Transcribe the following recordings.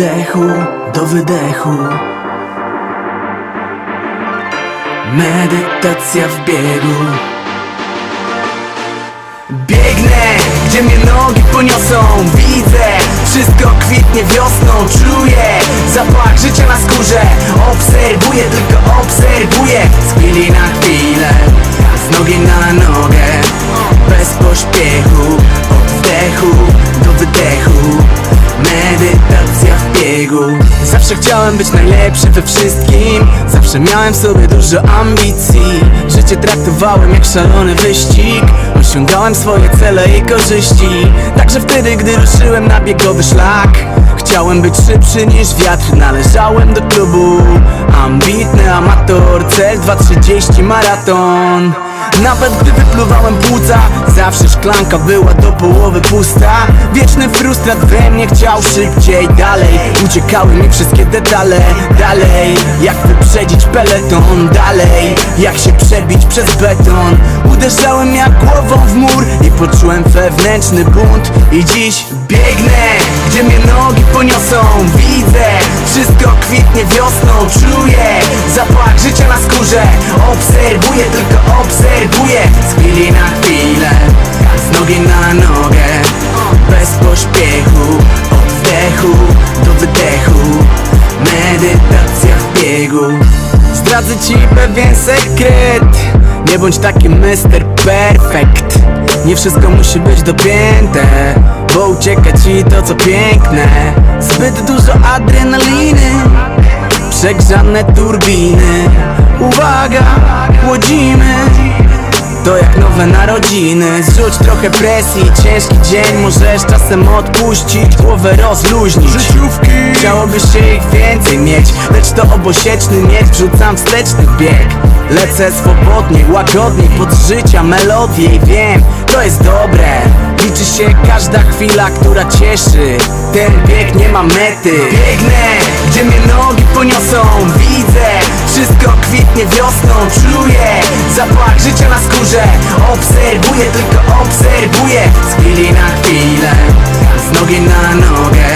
wdechu do wydechu. Medytacja w biegu. Biegnę, gdzie mnie nogi poniosą. Widzę, wszystko kwitnie wiosną. Czuję zapach życia na skórze. Obserwuję, tylko Zawsze chciałem być najlepszy we wszystkim. Zawsze miałem w sobie dużo ambicji. Życie traktowałem jak szalony wyścig. Osiągałem swoje cele i korzyści. Także wtedy, gdy ruszyłem na biegowy szlak Chciałem być szybszy niż wiatr. Należałem do klubu. Ambitny amator Cel 2.30 maraton nawet gdy wypluwałem płuca Zawsze szklanka była do połowy pusta. Wieczny frustrat we mnie chciał szybciej Dalej, uciekały mi wszystkie detale. Dalej, jak wyprzedzić peleton? Dalej, jak się przebić przez beton? Uderzałem jak głową w mur I poczułem wewnętrzny bunt. I dziś biegnę, gdzie mnie nogi poniosą. Widzę, wszystko kwitnie wiosną. Czuję zapach życia na skórze. Obserwuję, tylko obserwuję. Z chwili na chwilę Z nogi na nogę. Bez pośpiechu Od wdechu do wydechu. Medytacja w biegu. Zdradzę ci pewien sekret. Nie bądź taki Mr. Perfect Nie wszystko musi być dopięte Bo ucieka ci to co piękne. Zbyt dużo adrenaliny. Przegrzane turbiny. Uwaga, łodzimy to jak nowe narodziny. Zrzuć trochę presji, ciężki dzień Możesz czasem odpuścić, głowę rozluźnić. Życiówki. Chciałoby się ich więcej mieć. Lecz to obosieczny mieć, wrzucam wsteczny bieg. Lecę swobodnie, łagodnie. Pod życia melodię I wiem, to jest dobre się każda chwila, która cieszy. Ten bieg nie ma mety. Biegnę, gdzie mnie nogi poniosą. Widzę, wszystko kwitnie wiosną. Czuję zapach życia na skórze. Obserwuję, tylko obserwuję. Z chwili na chwilę Z nogi na nogę.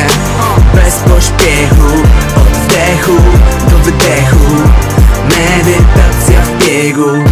Bez pośpiechu Od wdechu do wydechu. Medytacja w biegu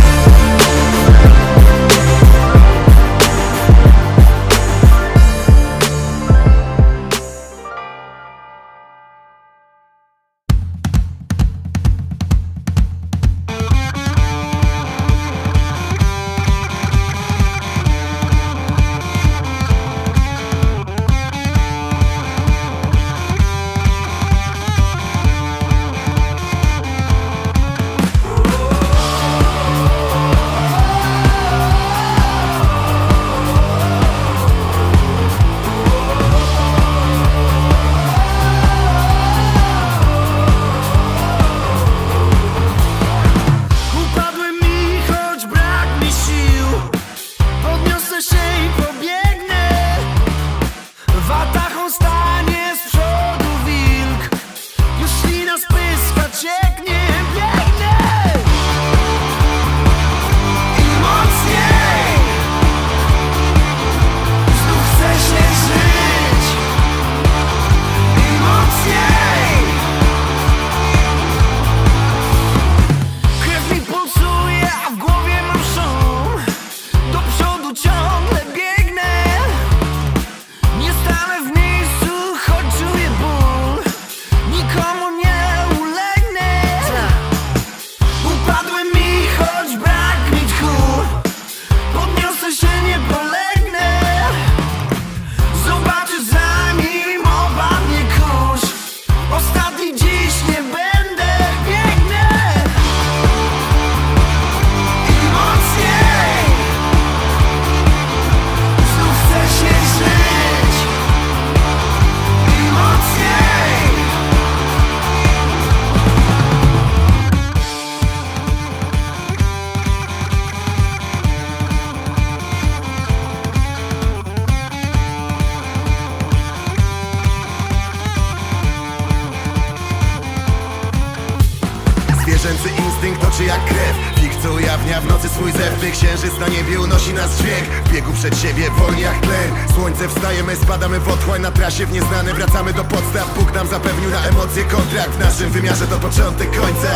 instynkt oczy jak krew. Fik co ujawnia w nocy swój zew. Gdy księżyc na niebie unosi nas dźwięk. W biegu przed siebie wolni jak tlen. Słońce wstajemy, spadamy w otchłań. Na trasie w nieznane wracamy do podstaw. Bóg nam zapewnił na emocje kontrakt. W naszym wymiarze to początek końca.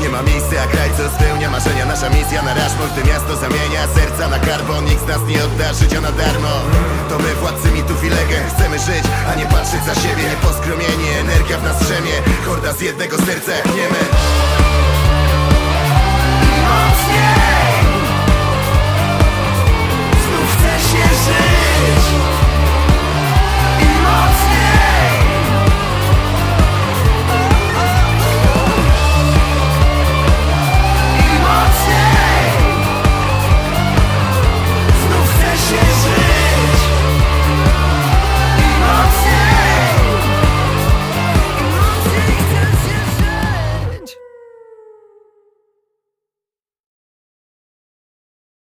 Nie ma miejsca jak raj, co spełnia marzenia. Nasza misja na Rushmore, gdy miasto zamienia Serca na karbon, nikt z nas nie odda życia na darmo. To my władcy mitów i legend. Chcemy żyć, a nie patrzeć za siebie. Nieposkromienie, energia w nas drzemie. Horda z jednego serca jak nieme